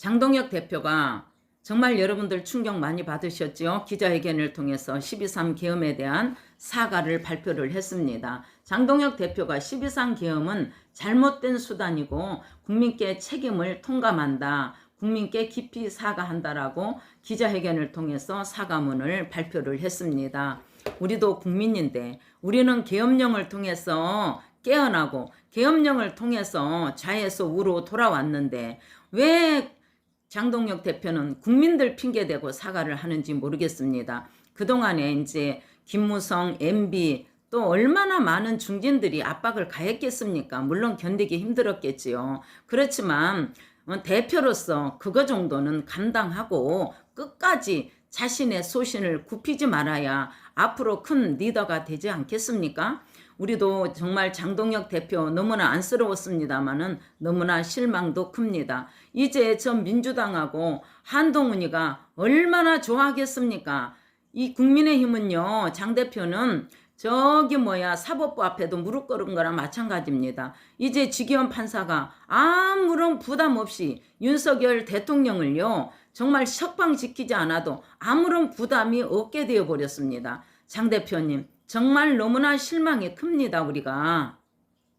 장동혁 대표가 정말 여러분들 충격 많이 받으셨죠? 기자회견을 통해서 12.3 계엄에 대한 사과를 발표를 했습니다. 장동혁 대표가 12.3 계엄은 잘못된 수단이고 국민께 책임을 통감한다. 국민께 깊이 사과한다라고 기자회견을 통해서 사과문을 발표를 했습니다. 우리도 국민인데 우리는 계엄령을 통해서 깨어나고 계엄령을 통해서 좌에서 우로 돌아왔는데 왜 장동혁 대표는 국민들 핑계대고 사과를 하는지 모르겠습니다. 그동안에 이제 김무성, MB 또 얼마나 많은 중진들이 압박을 가했겠습니까? 물론 견디기 힘들었겠지요. 그렇지만 어, 대표로서 그거 정도는 감당하고 끝까지 자신의 소신을 굽히지 말아야 앞으로 큰 리더가 되지 않겠습니까? 우리도 정말 장동혁 대표 너무나 안쓰러웠습니다마는 너무나 실망도 큽니다. 이제 저 민주당하고 한동훈이가 얼마나 좋아하겠습니까? 이 국민의힘은요, 장 대표는 저기 뭐야 사법부 앞에도 무릎 꿇은 거랑 마찬가지입니다. 이제 지기현 판사가 아무런 부담 없이 윤석열 대통령을요 정말 석방 지키지 않아도 아무런 부담이 없게 되어 버렸습니다. 장 대표님 정말 너무나 실망이 큽니다 우리가.